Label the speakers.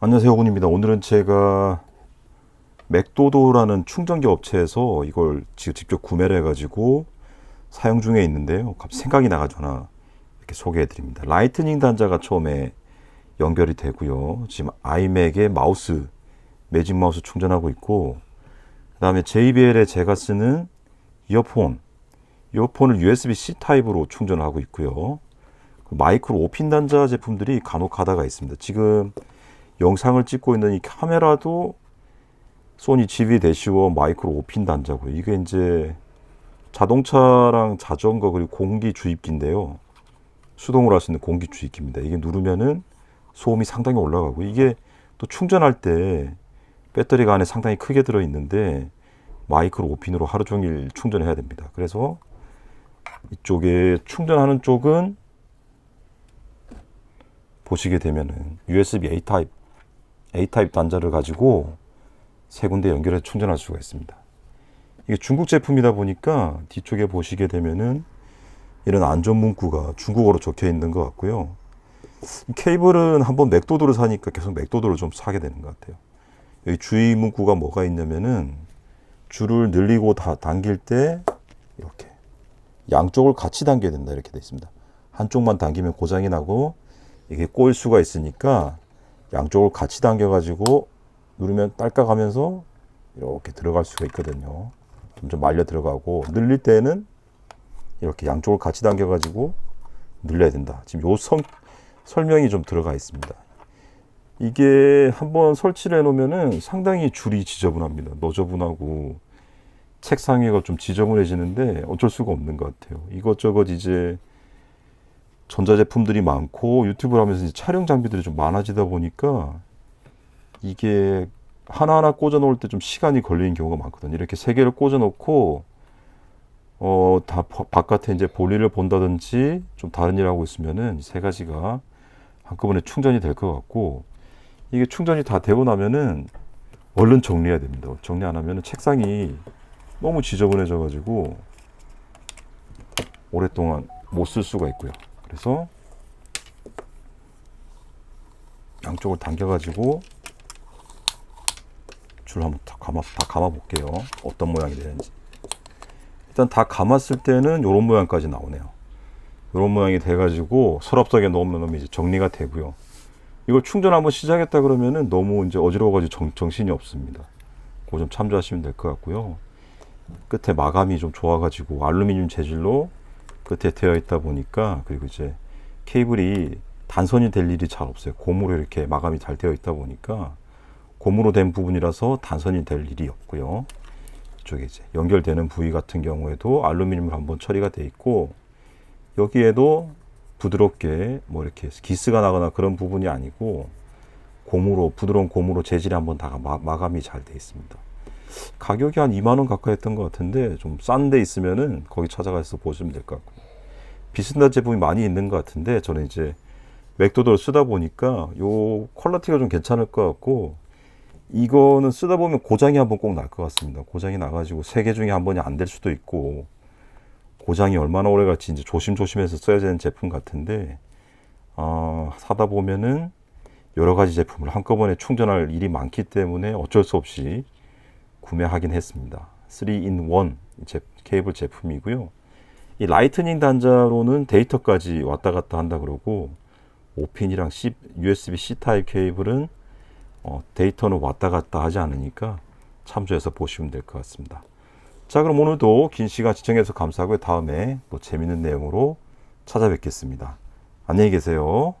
Speaker 1: 안녕하세요 호군입니다. 오늘은 제가 맥도도라는 충전기 업체에서 이걸 직접 구매를 해가지고 사용 중에 있는데요. 갑자기 생각이 하나 이렇게 소개해 드립니다. 라이트닝 단자가 처음에 연결이 되고요. 지금 아이맥의 마우스 매직 마우스 충전하고 있고 그 다음에 JBL에 제가 쓰는 이어폰 이어폰을 USB-C 타입으로 충전을 하고 있고요. 그 마이크로 5핀 단자 제품들이 간혹 가다가 있습니다. 지금 영상을 찍고 있는 이 카메라도 소니 GV 대시워 마이크로 5핀 단자고요. 이게 이제 자동차랑 자전거 그리고 공기 주입기인데요. 수동으로 할 수 있는 공기 주입기입니다. 이게 누르면은 소음이 상당히 올라가고 이게 또 충전할 때 배터리가 안에 상당히 크게 들어 있는데 마이크로 5핀으로 하루 종일 충전해야 됩니다. 그래서 이쪽에 충전하는 쪽은 보시게 되면은 USB A 타입 A 타입 단자를 가지고 세 군데 연결해서 충전할 수가 있습니다. 이게 중국 제품이다 보니까 뒤쪽에 보시게 되면은 이런 안전 문구가 중국어로 적혀 있는 것 같고요. 이 케이블은 한번 맥도도를 사니까 계속 맥도도를 좀 사게 되는 것 같아요. 여기 주의 문구가 뭐가 있냐면은 줄을 늘리고 다 당길 때 이렇게 양쪽을 같이 당겨야 된다 이렇게 돼 있습니다. 한쪽만 당기면 고장이 나고 이게 꼬일 수가 있으니까 양쪽을 같이 당겨가지고 누르면 딸깍하면서 이렇게 들어갈 수가 있거든요. 점점 말려 들어가고 늘릴 때는 이렇게 양쪽을 같이 당겨가지고 늘려야 된다. 지금 요 성, 설명이 좀 들어가 있습니다. 이게 한번 설치를 해놓으면은 상당히 줄이 지저분합니다. 너저분하고 책상 위가 좀 지저분해지는데 어쩔 수가 없는 것 같아요. 이것저것 이제 전자제품들이 많고 유튜브를 하면서 이제 촬영 장비들이 좀 많아지다 보니까 이게 하나하나 꽂아 놓을 때 좀 시간이 걸리는 경우가 많거든요. 이렇게 세 개를 꽂아 놓고 어, 다 바- 바깥에 이제 볼일을 본다든지 좀 다른 일 하고 있으면은 세 가지가 한꺼번에 충전이 될 것 같고 이게 충전이 다 되고 나면은 얼른 정리해야 됩니다. 정리 안 하면은 책상이 너무 지저분해져 가지고 오랫동안 못 쓸 수가 있고요. 그래서 양쪽을 당겨가지고 줄 한번 다 감아 다 감아 볼게요. 어떤 모양이 되는지. 일단 다 감았을 때는 이런 모양까지 나오네요. 이런 모양이 돼가지고 서랍속에 넣으면 이제 정리가 되고요. 이걸 충전 한번 시작했다 그러면은 너무 이제 어지러워가지고 정, 정신이 없습니다. 그거 좀 참조하시면 될 것 같고요. 끝에 마감이 좀 좋아가지고 알루미늄 재질로 끝에 되어 있다 보니까 그리고 이제 케이블이 단선이 될 일이 잘 없어요. 고무로 이렇게 마감이 잘 되어 있다 보니까 고무로 된 부분이라서 단선이 될 일이 없고요. 이쪽에 이제 연결되는 부위 같은 경우에도 알루미늄으로 한번 처리가 돼 있고 여기에도 부드럽게 뭐 이렇게 기스가 나거나 그런 부분이 아니고 고무로 부드러운 고무로 재질이 한번 다 마, 마감이 잘 돼 있습니다. 가격이 한 2만 원 가까이 했던 것 같은데 좀 싼 데 있으면은 거기 찾아가서 보시면 될 것 같고 비슷한 제품이 많이 있는 것 같은데 저는 이제 맥도도를 쓰다 보니까 요 퀄리티가 좀 괜찮을 것 같고 이거는 쓰다 보면 고장이 한 번 꼭 날 것 같습니다. 고장이 나가지고 세 개 중에 한 번이 안 될 수도 있고 고장이 얼마나 오래 갈지 이제 조심조심해서 써야 되는 제품 같은데 어, 사다 보면은 여러 가지 제품을 한꺼번에 충전할 일이 많기 때문에 어쩔 수 없이 구매하긴 했습니다. 3in1 제, 케이블 제품이고요. 이 라이트닝 단자로는 데이터까지 왔다 갔다 한다 그러고 5핀이랑 C, USB-C 타입 케이블은 어, 데이터는 왔다 갔다 하지 않으니까 참조해서 보시면 될 것 같습니다. 자 그럼 오늘도 긴 시간 시청해주셔서 감사하고요. 다음에 또 재밌는 내용으로 찾아뵙겠습니다. 안녕히 계세요.